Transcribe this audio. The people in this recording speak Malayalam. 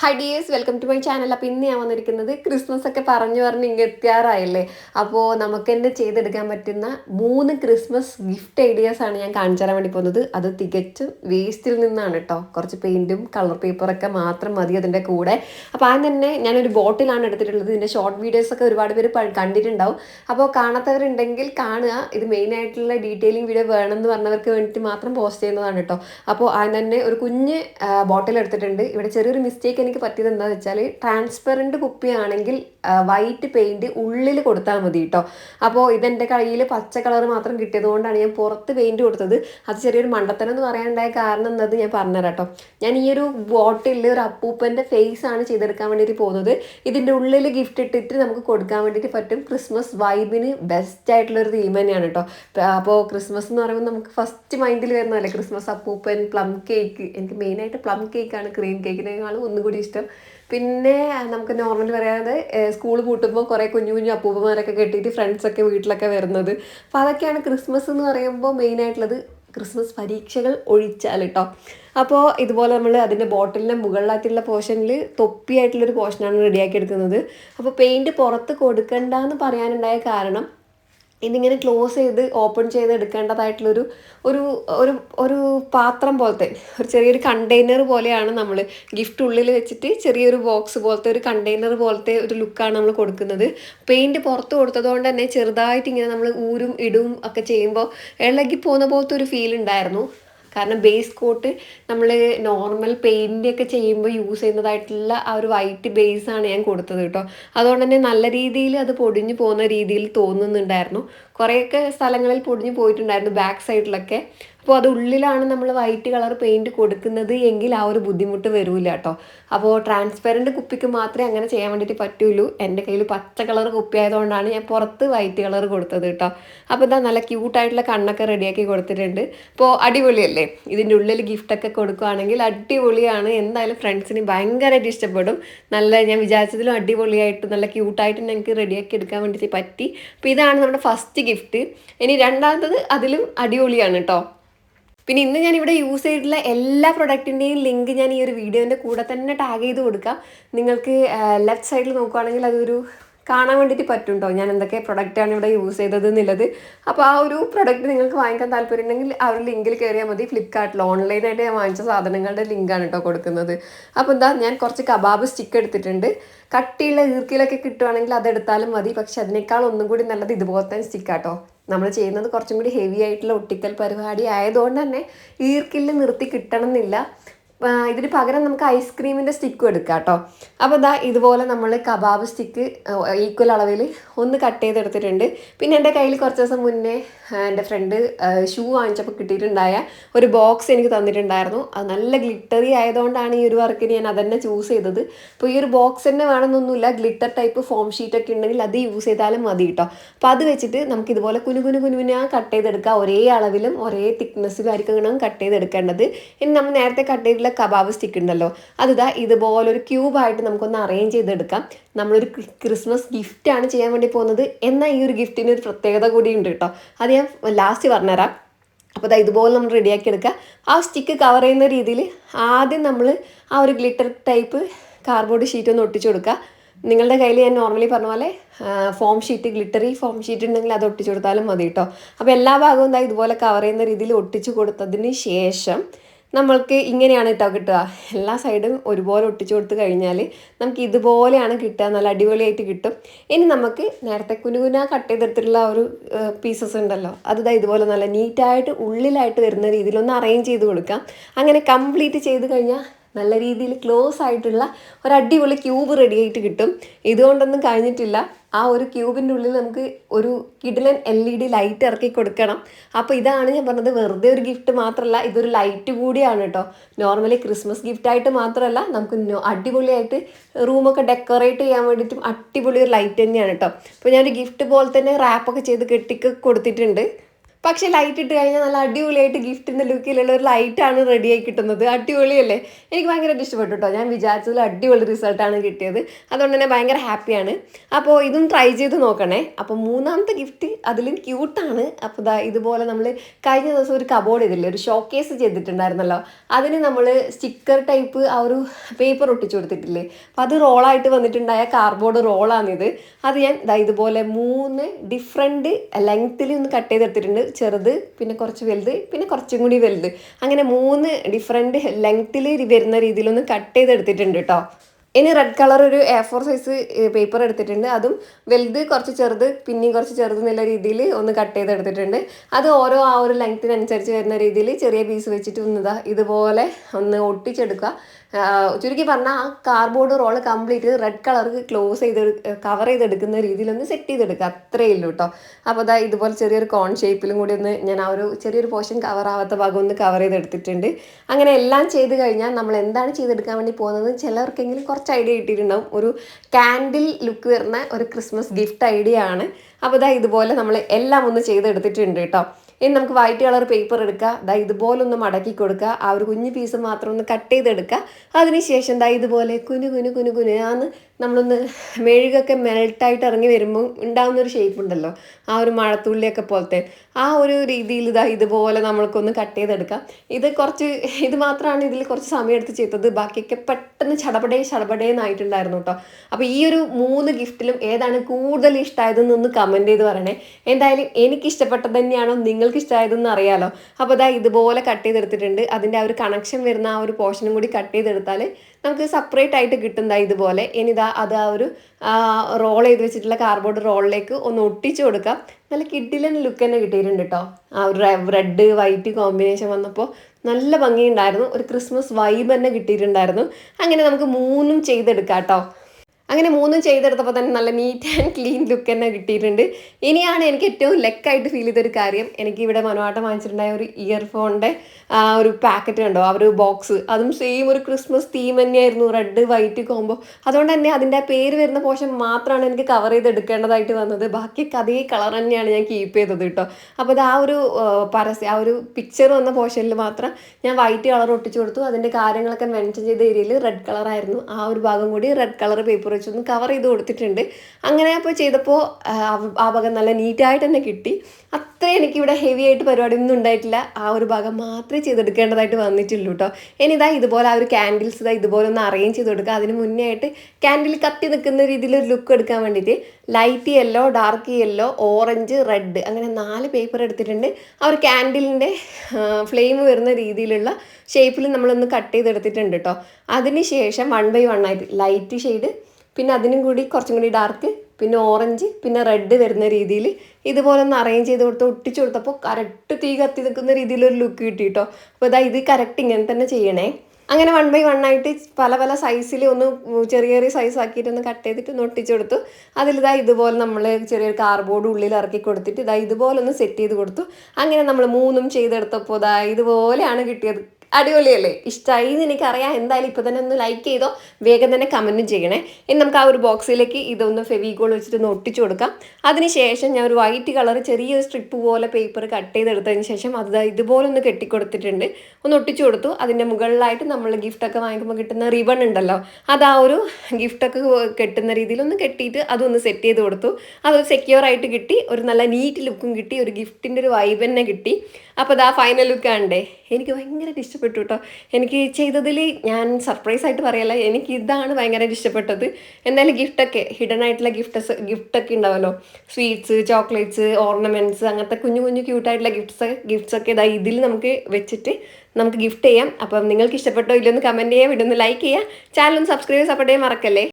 Hi dears welcome to my channel അപ്പോൾ ഇന്ന് ഞാൻ വന്നിരിക്കുന്നത് ക്രിസ്മസ് ഒക്കെ പറഞ്ഞു പറഞ്ഞ് ഇങ്ങ് എത്തിയാറായല്ലേ? അപ്പോൾ നമുക്ക് തന്നെ ചെയ്തെടുക്കാൻ പറ്റുന്ന മൂന്ന് ക്രിസ്മസ് ഗിഫ്റ്റ് ഐഡിയാസ് ആണ് ഞാൻ കാണിച്ചു തരാൻ വേണ്ടി പോകുന്നത്. അത് തികച്ചും വേസ്റ്റിൽ നിന്നാണ് കേട്ടോ കുറച്ച് പെയിന്റും കളർ പേപ്പറൊക്കെ മാത്രം മതി അതിന്റെ കൂടെ. അപ്പോൾ ആദ്യം തന്നെ ഞാനൊരു ബോട്ടിലാണ് എടുത്തിട്ടുള്ളത്. ഇതിന്റെ ഷോർട്ട് വീഡിയോസ് ഒക്കെ ഒരുപാട് പേര് കണ്ടിട്ടുണ്ടാവും. അപ്പോൾ കാണാത്തവരുണ്ടെങ്കിൽ കാണുക. ഇത് മെയിനായിട്ടുള്ള ഡീറ്റെയിലിംഗ് വീഡിയോ വേണമെന്ന് പറഞ്ഞവർക്ക് വേണ്ടിയിട്ട് മാത്രം പോസ്റ്റ് ചെയ്യുന്നതാണ് കേട്ടോ അപ്പോൾ ആദ്യം തന്നെ ഒരു കുഞ്ഞ് ബോട്ടിൽ എടുത്തിട്ടുണ്ട്. ഇവിടെ ചെറിയൊരു മിസ്റ്റേക്ക് എനിക്ക് പറ്റിയത് എന്താണെന്ന് വെച്ചാൽ ട്രാൻസ്പെറന്റ് കുപ്പിയാണെങ്കിൽ വൈറ്റ് പെയിന്റ് ഉള്ളിൽ കൊടുത്താൽ മതി കേട്ടോ അപ്പോൾ ഇതെന്റെ കയ്യിൽ പച്ച കളർ മാത്രം കിട്ടിയത് കൊണ്ടാണ് ഞാൻ പുറത്ത് പെയിന്റ് കൊടുത്തത്. അത് ചെറിയൊരു മണ്ടത്തനം എന്ന് പറയാനുണ്ടായ കാരണം എന്നത് ഞാൻ പറഞ്ഞുതരാം കേട്ടോ ഞാൻ ഈ ഒരു ബോട്ടിലിൽ ഒരു അപ്പൂപ്പന്റെ ഫേസ് ആണ് ചെയ്തെടുക്കാൻ വേണ്ടിയിട്ട് പോകുന്നത്. ഇതിന്റെ ഉള്ളിൽ ഗിഫ്റ്റ് ഇട്ടിട്ട് നമുക്ക് കൊടുക്കാൻ വേണ്ടിയിട്ട് പറ്റും. ക്രിസ്മസ് വൈബിന് ബെസ്റ്റ് ആയിട്ടുള്ള ഒരു തീം തന്നെയാണ് കേട്ടോ അപ്പോൾ ക്രിസ്മസ് എന്ന് പറയുമ്പോൾ നമുക്ക് ഫസ്റ്റ് മൈൻഡിൽ വരുന്നതല്ലേ ക്രിസ്മസ് അപ്പൂപ്പൻ പ്ലം കേക്ക് എനിക്ക് മെയിനായിട്ട് പ്ലം കേക്കാണ് ക്രീം കേക്കിനേക്കാളും ഒന്നും കൂടി ഇഷ്ടം. പിന്നെ നമുക്ക് നോർമൽ പറയാതെ സ്കൂൾ പൂട്ടുമ്പോൾ കുറേ കുഞ്ഞു കുഞ്ഞു അപ്പൂപ്പന്മാരൊക്കെ കെട്ടിയിട്ട് ഫ്രണ്ട്സൊക്കെ വീട്ടിലൊക്കെ വരുന്നത്. അപ്പോൾ അതൊക്കെയാണ് ക്രിസ്മസ് എന്ന് പറയുമ്പോൾ മെയിനായിട്ടുള്ളത് ക്രിസ്മസ് പരീക്ഷകൾ ഒഴിച്ചാൽ കേട്ടോ അപ്പോൾ ഇതുപോലെ നമ്മൾ അതിന്റെ ബോട്ടിലിന്റെ മുകളിലായിട്ടുള്ള പോർഷനിൽ തൊപ്പിയായിട്ടുള്ളൊരു പോർഷനാണ് റെഡിയാക്കി എടുക്കുന്നത്. അപ്പോൾ പെയിന്റ് പുറത്ത് കൊടുക്കണ്ടെന്ന് പറയാനുണ്ടായ കാരണം ഇതിങ്ങനെ ക്ലോസ് ചെയ്ത് ഓപ്പൺ ചെയ്ത് എടുക്കേണ്ടതായിട്ടുള്ളൊരു ഒരു ഒരു ഒരു പാത്രം പോലത്തെ ഒരു ചെറിയൊരു കണ്ടെയ്നർ പോലെയാണ് നമ്മൾ ഗിഫ്റ്റ് ഉള്ളിൽ വെച്ചിട്ട് ചെറിയൊരു ബോക്സ് പോലത്തെ ഒരു കണ്ടെയ്നർ പോലത്തെ ഒരു ലുക്കാണ് നമ്മൾ കൊടുക്കുന്നത്. പെയിന്റ് പുറത്ത് കൊടുത്തതുകൊണ്ട് തന്നെ ചെറുതായിട്ട് ഇങ്ങനെ നമ്മൾ ഊരും ഇടും ഒക്കെ ചെയ്യുമ്പോൾ ഇളകി പോകുന്ന പോലത്തെ ഒരു ഫീൽ ഉണ്ടായിരുന്നു. കാരണം ബേസ് കോട്ട് നമ്മൾ നോർമൽ പെയിന്റൊക്കെ ചെയ്യുമ്പോൾ യൂസ് ചെയ്യുന്നതായിട്ടുള്ള ആ ഒരു വൈറ്റ് ബേസാണ് ഞാൻ കൊടുത്തത് കേട്ടോ. അതുകൊണ്ട് തന്നെ നല്ല രീതിയിൽ അത് പൊടിഞ്ഞു പോകുന്ന രീതിയിൽ തോന്നുന്നുണ്ടായിരുന്നു. കുറേയൊക്കെ സ്ഥലങ്ങളിൽ പൊടിഞ്ഞു പോയിട്ടുണ്ടായിരുന്നു ബാക്ക് സൈഡിലൊക്കെ അപ്പോൾ അത് ഉള്ളിലാണ് നമ്മൾ വൈറ്റ് കളർ പെയിന്റ് കൊടുക്കുന്നത് എങ്കിൽ ആ ഒരു ബുദ്ധിമുട്ട് വരില്ല കേട്ടോ അപ്പോൾ ട്രാൻസ്പെറന്റ് കുപ്പിക്ക് മാത്രമേ അങ്ങനെ ചെയ്യാൻ വേണ്ടിയിട്ട് പറ്റുള്ളൂ. എന്റെ കയ്യിൽ പച്ച കളർ കുപ്പി ആയതുകൊണ്ടാണ് ഞാൻ പുറത്ത് വൈറ്റ് കളർ കൊടുത്തത് കേട്ടോ അപ്പോൾ ഇതാ നല്ല ക്യൂട്ടായിട്ടുള്ള കണ്ണൊക്കെ റെഡിയാക്കി കൊടുത്തിട്ടുണ്ട്. അപ്പോൾ അടിപൊളിയല്ലേ? ഇതിന്റെ ഉള്ളിൽ ഗിഫ്റ്റൊക്കെ കൊടുക്കുകയാണെങ്കിൽ അടിപൊളിയാണ്. എന്തായാലും ഫ്രണ്ട്സിന് ഭയങ്കരമായിട്ട് ഇഷ്ടപ്പെടും. നല്ല ഞാൻ വിചാരിച്ചതിലും അടിപൊളിയായിട്ട് നല്ല ക്യൂട്ടായിട്ട് ഞങ്ങൾക്ക് റെഡിയാക്കി എടുക്കാൻ വേണ്ടിയിട്ട് പറ്റി. അപ്പോൾ ഇതാണ് നമ്മുടെ ഫസ്റ്റ് ഗിഫ്റ്റ് ഇനി രണ്ടാമത്തത് അതിലും അടിപൊളിയാണ് കേട്ടോ പിന്നെ ഇന്ന് ഞാൻ ഇവിടെ യൂസ് ചെയ്തിട്ടുള്ള എല്ലാ പ്രൊഡക്റ്റിന്റെയും ലിങ്ക് ഞാൻ ഈ ഒരു വീഡിയോന്റെ കൂടെ തന്നെ ടാഗ് ചെയ്ത് കൊടുക്കാം. നിങ്ങൾക്ക് ലെഫ്റ്റ് സൈഡിൽ നോക്കുവാണെങ്കിൽ അതൊരു കാണാൻ വേണ്ടിയിട്ട് പറ്റുണ്ടോ? ഞാൻ എന്തൊക്കെ പ്രൊഡക്റ്റാണ് ഇവിടെ യൂസ് ചെയ്തത് എന്നുള്ളത്. അപ്പോൾ ആ ഒരു പ്രൊഡക്റ്റ് നിങ്ങൾക്ക് വാങ്ങിക്കാൻ താല്പര്യം ഉണ്ടെങ്കിൽ ആ ഒരു ലിങ്കിൽ കയറിയാൽ മതി. ഫ്ലിപ്കാർട്ടിൽ ഓൺലൈനായിട്ട് ഞാൻ വാങ്ങിച്ച സാധനങ്ങളുടെ ലിങ്കാണ് കേട്ടോ കൊടുക്കുന്നത്. അപ്പോൾ എന്താ ഞാൻ കുറച്ച് കബാബ് സ്റ്റിക്ക് എടുത്തിട്ടുണ്ട്. കട്ടിയുള്ള ഈർക്കിലൊക്കെ കിട്ടുവാണെങ്കിൽ അതെടുത്താലും മതി. പക്ഷെ അതിനേക്കാൾ ഒന്നും കൂടി നല്ലത് ഇതുപോലത്തെ സ്റ്റിക്കാട്ടോ നമ്മൾ ചെയ്യുന്നത് കുറച്ചും കൂടി ഹെവി ആയിട്ടുള്ള ഒട്ടിക്കൽ പരിപാടി ആയതുകൊണ്ട് തന്നെ ഈർക്കിൽ നിർത്തി കിട്ടണം എന്നില്ല ഇതിന് പകരം നമുക്ക് ഐസ്ക്രീമിന്റെ സ്റ്റിക്കും എടുക്കാം കേട്ടോ അപ്പോൾ ഇതാ ഇതുപോലെ നമ്മൾ കബാബ് സ്റ്റിക്ക് ഈക്വൽ അളവിൽ ഒന്ന് കട്ട് ചെയ്തെടുത്തിട്ടുണ്ട്. പിന്നെ എന്റെ കയ്യിൽ കുറച്ച് ദിവസം മുന്നേ എന്റെ ഫ്രണ്ട് ഷൂ വാങ്ങിച്ചപ്പോൾ കിട്ടിയിട്ടുണ്ടായ ഒരു ബോക്സ് എനിക്ക് തന്നിട്ടുണ്ടായിരുന്നു. അത് നല്ല ഗ്ലിറ്ററി ആയതുകൊണ്ടാണ് ഈ ഒരു വർക്കിന് ഞാൻ അതന്നെ ചൂസ് ചെയ്തത്. അപ്പോൾ ഈ ഒരു ബോക്സ് തന്നെ വേണമെന്നൊന്നുമില്ല. ഗ്ലിറ്റർ ടൈപ്പ് ഫോം ഷീറ്റ് ഒക്കെ ഉണ്ടെങ്കിൽ അത് യൂസ് ചെയ്താലും മതി കേട്ടോ അപ്പോൾ അത് വെച്ചിട്ട് നമുക്ക് ഇതുപോലെ കുനു കുനു കുനുവിനാ കട്ട് ചെയ്തെടുക്കാം. ഒരേ അളവിലും ഒരേ തിക്നെസ്സിലും ആയിരിക്കണം കട്ട് ചെയ്തെടുക്കേണ്ടത്. ഇനി നമ്മൾ നേരത്തെ കട്ട് ചെയ്തിട്ടുള്ള കബാബ് സ്റ്റിക്ക് ഉണ്ടല്ലോ. അതിതാ ഇതുപോലെ ഒരു ക്യൂബായിട്ട് നമുക്കൊന്ന് അറേഞ്ച് ചെയ്തെടുക്കാം. നമ്മളൊരു ക്രി- ക്രിസ്മസ് ഗിഫ്റ്റ് ആണ് ചെയ്യാൻ വേണ്ടി പോകുന്നത്. എന്നാൽ ഈ ഒരു ഗിഫ്റ്റിന് ഒരു പ്രത്യേകത കൂടി ഉണ്ട് കേട്ടോ. അത് ഞാൻ ലാസ്റ്റ് പറഞ്ഞുതരാം. അപ്പോൾ ദാ ഇതുപോലെ നമ്മൾ റെഡിയാക്കി എടുക്കുക. ആ സ്റ്റിക്ക് കവർ ചെയ്യുന്ന രീതിയിൽ ആദ്യം നമ്മൾ ആ ഒരു ഗ്ലിറ്റർ ടൈപ്പ് കാർഡ്ബോർഡ് ഷീറ്റ് ഒന്ന് ഒട്ടിച്ചു കൊടുക്കുക. നിങ്ങളുടെ കയ്യിൽ ഞാൻ നോർമലി പറഞ്ഞ പോലെ foam sheet glittery foam sheet ഉണ്ടെങ്കിൽ അത് ഒട്ടിച്ചു കൊടുത്താലും മതി കേട്ടോ. അപ്പോൾ എല്ലാ ഭാഗവും ദാ ഇതുപോലെ കവർ ചെയ്യുന്ന രീതിയിൽ ഒട്ടിച്ചു കൊടുത്തതിന് ശേഷം നമ്മൾക്ക് ഇങ്ങനെയാണ് കേട്ടോ കിട്ടുക. എല്ലാ സൈഡും ഒരുപോലെ ഒട്ടിച്ചു കൊടുത്ത് കഴിഞ്ഞാൽ നമുക്ക് ഇതുപോലെയാണ് കിട്ടുക. നല്ല അടിപൊളിയായിട്ട് കിട്ടും. ഇനി നമുക്ക് നേരത്തെ കുനുകുന കട്ട് ചെയ്തെടുത്തിട്ടുള്ള ഒരു പീസസ് ഉണ്ടല്ലോ. അത് ഇതുപോലെ നല്ല നീറ്റായിട്ട് ഉള്ളിലായിട്ട് വരുന്ന രീതിയിൽ ഒന്ന് അറേഞ്ച് ചെയ്ത് കൊടുക്കാം. അങ്ങനെ കംപ്ലീറ്റ് ചെയ്ത് കഴിഞ്ഞാൽ നല്ല രീതിയിൽ ക്ലോസ് ആയിട്ടുള്ള ഒരു അടിപൊളി ക്യൂബ് റെഡി ആയിട്ട് കിട്ടും. ഇതുകൊണ്ടൊന്നും കഴിഞ്ഞിട്ടില്ല. ആ ഒരു ക്യൂബിന്റെ ഉള്ളിൽ നമുക്ക് ഒരു കിഡിലൻ എൽ ഇ ഡി ലൈറ്റ് ഇറക്കി കൊടുക്കണം. അപ്പോൾ ഇതാണ് ഞാൻ പറഞ്ഞത് വെറുതെ ഒരു ഗിഫ്റ്റ് മാത്രമല്ല ഇതൊരു ലൈറ്റ് കൂടിയാണ് കേട്ടോ നോർമലി ക്രിസ്മസ് ഗിഫ്റ്റ് ആയിട്ട് മാത്രമല്ല നമുക്ക് അടിപൊളിയായിട്ട് റൂമൊക്കെ ഡെക്കറേറ്റ് ചെയ്യാൻ വേണ്ടിയിട്ടും അടിപൊളി ഒരു ലൈറ്റ് തന്നെയാണ് കേട്ടോ അപ്പോൾ ഞാനൊരു ഗിഫ്റ്റ് പോലെ തന്നെ റാപ്പൊക്കെ ചെയ്ത് കെട്ടിക്ക് കൊടുത്തിട്ടുണ്ട്. പക്ഷേ ലൈറ്റ് ഇട്ട് കഴിഞ്ഞാൽ നല്ല അടിപൊളിയായിട്ട് ഗിഫ്റ്റിന്റെ ലുക്കിലുള്ള ഒരു ലൈറ്റാണ് റെഡിയായി കിട്ടുന്നത്. അടിപൊളിയല്ലേ? എനിക്ക് ഭയങ്കരമായിട്ട് ഇഷ്ടപ്പെട്ടു കേട്ടോ ഞാൻ വിചാരിച്ചതിൽ അടിപൊളി റിസൾട്ടാണ് കിട്ടിയത്. അതുകൊണ്ട് തന്നെ ഭയങ്കര ഹാപ്പിയാണ് അപ്പോൾ ഇതും ട്രൈ ചെയ്ത് നോക്കണേ. അപ്പോൾ മൂന്നാമത്തെ ഗിഫ്റ്റ് അതിലും ക്യൂട്ടാണ് അപ്പോൾ ഇതാ ഇതുപോലെ നമ്മൾ കഴിഞ്ഞ ദിവസം ഒരു കബോർഡ് ചെയ്തില്ലേ ഒരു ഷോ കേസ് ചെയ്തിട്ടുണ്ടായിരുന്നല്ലോ. അതിന് നമ്മൾ സ്റ്റിക്കർ ടൈപ്പ് ആ ഒരു പേപ്പർ ഒട്ടിച്ചു കൊടുത്തിട്ടില്ലേ? അപ്പം അത് റോളായിട്ട് വന്നിട്ടുണ്ടായ കാർഡ്ബോർഡ് റോളാണിത് അത് ഞാൻ ഇതാ ഇതുപോലെ മൂന്ന് ഡിഫറെന്റ് ലെങ്ത്തിൽ ഒന്ന് കട്ട് ചെയ്തെടുത്തിട്ടുണ്ട്. ചെറുത് പിന്നെ കുറച്ച് വലുത് പിന്നെ കുറച്ചും കൂടി വലുത്. അങ്ങനെ മൂന്ന് ഡിഫറെന്റ് ലെങ്ത്തിൽ വരുന്ന രീതിയിലൊന്ന് കട്ട് ചെയ്തെടുത്തിട്ടുണ്ട് കേട്ടോ ഇനി റെഡ് കളർ ഒരു എ ഫോർ സൈസ് പേപ്പർ എടുത്തിട്ടുണ്ട്. അതും വലുത് കുറച്ച് ചെറുത് പിന്നെയും കുറച്ച് ചെറുത് എന്നുള്ള രീതിയിൽ ഒന്ന് കട്ട് ചെയ്തെടുത്തിട്ടുണ്ട് അത് ഓരോ ആ ഒരു ലെങ്ത്തിനനുസരിച്ച് വരുന്ന രീതിയിൽ ചെറിയ പീസ് വെച്ചിട്ട് ഒന്നിതാ ഇതുപോലെ ഒന്ന് ഒട്ടിച്ചെടുക്കുക. ചുരുക്കി പറഞ്ഞാൽ ആ കാർഡ്ബോർഡ് റോൾ കംപ്ലീറ്റ് റെഡ് കളർക്ക് ക്ലോസ് ചെയ്ത് കവർ ചെയ്തെടുക്കുന്ന രീതിയിലൊന്ന് സെറ്റ് ചെയ്തെടുക്കുക. അത്രയേ ഉള്ളൂ കേട്ടോ അപ്പോൾ അതാ ഇതുപോലെ ചെറിയൊരു കോൺ ഷേപ്പിലും കൂടി ഒന്ന് ഞാൻ ആ ഒരു ചെറിയൊരു പോർഷൻ കവർ ആവാത്ത ഭാഗം ഒന്ന് കവർ ചെയ്തെടുത്തിട്ടുണ്ട്. അങ്ങനെ എല്ലാം ചെയ്ത് കഴിഞ്ഞാൽ നമ്മൾ എന്താണ് ചെയ്തെടുക്കാൻ വേണ്ടി പോകുന്നത്? ചിലർക്കെങ്കിലും കുറച്ച് ഐഡിയ കിട്ടിയിട്ടുണ്ടാവും. ഒരു കാൻഡിൽ ലുക്ക് വരുന്ന ഒരു ക്രിസ്മസ് ഗിഫ്റ്റ് ഐഡിയ ആണ്. അപ്പോൾ ഇതാ ഇതുപോലെ നമ്മൾ എല്ലാം ഒന്ന് ചെയ്തെടുത്തിട്ടുണ്ട് കേട്ടോ. ഇനി നമുക്ക് വൈറ്റ് കളർ പേപ്പർ എടുക്കുക. ദാ ഇതുപോലെ ഒന്ന് മടക്കി കൊടുക്കുക. ആ ഒരു കുഞ്ഞു പീസ് മാത്രം ഒന്ന് കട്ട് ചെയ്തെടുക്കുക. അതിനുശേഷം ദാ ഇതുപോലെ കുനു കുനു കുനു കുനുയാന്ന് നമ്മളൊന്ന് മെഴുകൊക്കെ മെൽട്ടായിട്ട് ഇറങ്ങി വരുമ്പോൾ ഉണ്ടാകുന്ന ഒരു ഷേപ്പ് ഉണ്ടല്ലോ. ആ ഒരു മഴത്തുള്ളിയൊക്കെ പോലത്തെ. ആ ഒരു രീതിയിൽ ഇതാ ഇതുപോലെ നമ്മൾക്കൊന്ന് കട്ട് ചെയ്തെടുക്കാം. ഇത് കുറച്ച് ഇത് മാത്രമാണ് ഇതിൽ കുറച്ച് സമയം എടുത്ത് ചെയ്തത്. ബാക്കിയൊക്കെ പെട്ടെന്ന് ചടപടേ ചടപടേന്നായിട്ടുണ്ടായിരുന്നു കേട്ടോ അപ്പോൾ ഈ ഒരു മൂന്ന് ഗിഫ്റ്റിലും ഏതാണ് കൂടുതൽ ഇഷ്ടമായതെന്ന് ഒന്ന് കമന്റ് ചെയ്ത് പറയണേ. എന്തായാലും എനിക്ക് ഇഷ്ടപ്പെട്ടത് തന്നെയാണോ നിങ്ങൾക്ക് ഇഷ്ടമായതെന്ന് അറിയാലോ. അപ്പോൾ ഇതാ ഇതുപോലെ കട്ട് ചെയ്തെടുത്തിട്ടുണ്ട്. അതിന്റെ ആ ഒരു കണക്ഷൻ വരുന്ന ആ ഒരു പോർഷനും കൂടി കട്ട് ചെയ്തെടുത്താൽ നമുക്ക് സെപ്പറേറ്റ് ആയിട്ട് കിട്ടുന്നതാ ഇതുപോലെ. ഇനി ഇതാ അത് ആ ഒരു റോൾ ചെയ്ത് വെച്ചിട്ടുള്ള കാർബോർഡ് റോളിലേക്ക് ഒന്ന് ഒട്ടിച്ചു കൊടുക്കാം. നല്ല കിഡിലൻ ലുക്ക് തന്നെ കിട്ടിയിട്ടുണ്ട് കേട്ടോ ആ ഒരു റെഡ് വൈറ്റ് കോമ്പിനേഷൻ വന്നപ്പോൾ നല്ല ഭംഗിയുണ്ടായിരുന്നു. ഒരു ക്രിസ്മസ് വൈബ് തന്നെ കിട്ടിയിട്ടുണ്ടായിരുന്നു. അങ്ങനെ നമുക്ക് മൂന്നും ചെയ്തെടുക്കാം കേട്ടോ അങ്ങനെ മൂന്നും ചെയ്തെടുത്തപ്പോൾ തന്നെ നല്ല നീറ്റ് ആൻഡ് ക്ലീൻ ലുക്ക് തന്നെ കിട്ടിയിട്ടുണ്ട്. ഇനിയാണ് എനിക്ക് ഏറ്റവും ലെക്കായിട്ട് ഫീൽ ചെയ്തൊരു കാര്യം. എനിക്ക് ഇവിടെ മനോട്ടം വാങ്ങിച്ചിട്ടുണ്ടായ ഒരു ഇയർഫോണിന്റെ ആ ഒരു പാക്കറ്റ് കണ്ടോ? ആ ഒരു ബോക്സ് അതും സെയിം ഒരു ക്രിസ്മസ് തീം തന്നെയായിരുന്നു. റെഡ് വൈറ്റ് കോമ്പോ അതുകൊണ്ട് തന്നെ അതിന്റെ പേര് വരുന്ന പോഷൻ മാത്രമാണ് എനിക്ക് കവർ ചെയ്ത് എടുക്കേണ്ടതായിട്ട് വന്നത്. ബാക്കി അതേ കളർ തന്നെയാണ് ഞാൻ കീപ്പ് ചെയ്തത് കേട്ടോ. അപ്പോൾ അത് ആ ഒരു പരസ്യം ആ ഒരു പിക്ചർ വന്ന പോർഷനിൽ മാത്രം ഞാൻ വൈറ്റ് കളർ ഒട്ടിച്ചു കൊടുത്തു. അതിന്റെ കാര്യങ്ങളൊക്കെ മെൻഷൻ ചെയ്ത ഏരിയയിൽ റെഡ് കളറായിരുന്നു ആ ഒരു ഭാഗം കൂടി റെഡ് കളർ പേപ്പർ വെച്ചൊന്ന് കവർ ചെയ്ത് കൊടുത്തിട്ടുണ്ട്. അങ്ങനെ അപ്പോൾ ചെയ്തപ്പോൾ ആ ഭാഗം നല്ല നീറ്റായിട്ട് തന്നെ കിട്ടി. അത്ര എനിക്കിവിടെ ഹെവി ആയിട്ട് പരിപാടി ഒന്നും ഉണ്ടായിട്ടില്ല. ആ ഒരു ഭാഗം മാത്രമേ ചെയ്തെടുക്കേണ്ടതായിട്ട് വന്നിട്ടുള്ളൂ കേട്ടോ ഇനി ഇതാ ഇതുപോലെ ആ ഒരു ക്യാൻഡിൽസ് ഇതാ ഇതുപോലെ ഒന്ന് അറേഞ്ച് ചെയ്ത് കൊടുക്കുക. അതിന് മുന്നേ ആയിട്ട് ക്യാൻഡിൽ കത്തി നിൽക്കുന്ന രീതിയിൽ ഒരു ലുക്ക് എടുക്കാൻ വേണ്ടിയിട്ട് light yellow dark yellow orange red അങ്ങനെ നാല് പേപ്പർ എടുത്തിട്ടുണ്ട്. അവർ ക്യാൻഡിലിന്റെ ഫ്ലെയിം വരുന്ന രീതിയിലുള്ള ഷേപ്പിൽ നമ്മളൊന്ന് കട്ട് ചെയ്തെടുത്തിട്ടുണ്ട് കേട്ടോ അതിന് ശേഷം വൺ ബൈ വൺ ആയിട്ട് ലൈറ്റ് ഷെയ്ഡ് പിന്നെ അതിനും കൂടി കുറച്ചും കൂടി ഡാർക്ക് പിന്നെ ഓറഞ്ച് പിന്നെ റെഡ് വരുന്ന രീതിയിൽ ഇതുപോലെ ഒന്ന് അറേഞ്ച് ചെയ്ത് കൊടുത്ത് ഒട്ടിച്ചു കൊടുത്തപ്പോൾ കറക്റ്റ് തീ കത്തി നിൽക്കുന്ന രീതിയിലൊരു ലുക്ക് കിട്ടി കേട്ടോ അപ്പോൾ ഇതാ ഇത് കറക്റ്റ് ഇങ്ങനെ തന്നെ ചെയ്യണേ. അങ്ങനെ വൺ ബൈ വൺ ആയിട്ട് പല പല സൈസിൽ ഒന്ന് ചെറിയ ചെറിയ സൈസ് ആക്കിയിട്ട് ഒന്ന് കട്ട് ചെയ്തിട്ട് ഒന്ന് ഒട്ടിച്ചു കൊടുത്തു. അതിലിതാ ഇതുപോലെ നമ്മൾ ചെറിയൊരു കാർബോർഡ് ഉള്ളിൽ ഇറക്കി കൊടുത്തിട്ട് ഇതാ ഇതുപോലെ ഒന്ന് സെറ്റ് ചെയ്ത് കൊടുത്തു. അങ്ങനെ നമ്മൾ മൂന്നും ചെയ്തെടുത്തപ്പോൾ ഇതാ ഇതുപോലെയാണ് കിട്ടിയത്. അടിപൊളിയല്ലേ? ഇഷ്ടമായി എന്ന് എനിക്കറിയാം. എന്തായാലും ഇപ്പോൾ തന്നെ ഒന്ന് ലൈക്ക് ചെയ്തോ വേഗം തന്നെ കമന്റും ചെയ്യണേ. ഇനി നമുക്ക് ആ ഒരു ബോക്സിലേക്ക് ഇതൊന്ന് ഫെവിഗോൾ വെച്ചിട്ട് ഒന്ന് ഒട്ടിച്ചു കൊടുക്കാം. അതിനുശേഷം ഞാൻ ഒരു വൈറ്റ് കളർ ചെറിയൊരു സ്ട്രിപ്പ് പോലെ പേപ്പർ കട്ട് ചെയ്തെടുത്തതിന് ശേഷം അത് ഇതുപോലെ ഒന്ന് കെട്ടിക്കൊടുത്തിട്ടുണ്ട്. ഒന്ന് ഒട്ടിച്ചു കൊടുത്തു. അതിന്റെ മുകളിലായിട്ട് നമ്മൾ ഗിഫ്റ്റൊക്കെ വാങ്ങിക്കുമ്പോൾ കിട്ടുന്ന റിബൺ ഉണ്ടല്ലോ. അത് ആ ഒരു ഗിഫ്റ്റൊക്കെ കെട്ടുന്ന രീതിയിൽ ഒന്ന് കെട്ടിയിട്ട് അതൊന്ന് സെറ്റ് ചെയ്ത് കൊടുത്തു. അത് സെക്യൂർ ആയിട്ട് കിട്ടി. ഒരു നല്ല നീറ്റ് ലുക്കും കിട്ടി. ഒരു ഗിഫ്റ്റിന്റെ ഒരു വൈബ് തന്നെ കിട്ടി. അപ്പോൾ അത് ആ ഫൈനൽ ലുക്ക് ആണ്ടേ എനിക്ക് ഭയങ്കരമായിട്ട് ഇഷ്ടപ്പെട്ടു കേട്ടോ എനിക്ക് ചെയ്തതിൽ ഞാൻ സർപ്രൈസ് ആയിട്ട് പറയല്ല. എനിക്ക് ഇതാണ് ഭയങ്കരമായിട്ട് ഇഷ്ടപ്പെട്ടത്. എന്തായാലും ഗിഫ്റ്റൊക്കെ ഹിഡൻ ആയിട്ടുള്ള ഗിഫ്റ്റ്സ് ഗിഫ്റ്റൊക്കെ ഉണ്ടാവുമല്ലോ സ്വീറ്റ്സ് ചോക്ലേറ്റ്സ് ഓർണമെന്റ്സ് അങ്ങനത്തെ കുഞ്ഞു കുഞ്ഞു ക്യൂട്ടായിട്ടുള്ള ഗിഫ്റ്റ്സ് ഗിഫ്റ്റ്സ് ഒക്കെ ഇതാ ഇതിൽ നമുക്ക് വെച്ചിട്ട് നമുക്ക് ഗിഫ്റ്റ് ചെയ്യാം. അപ്പം നിങ്ങൾക്ക് ഇഷ്ടപ്പെട്ടോ ഇല്ലൊന്ന് കമന്റ് ചെയ്യാം. ഇടൊന്ന് ലൈക്ക് ചെയ്യുക ചാനൽ ഒന്ന് സബ്സ്ക്രൈബ് സപ്പോർട്ട് ചെയ്യാൻ മറക്കല്ലേ?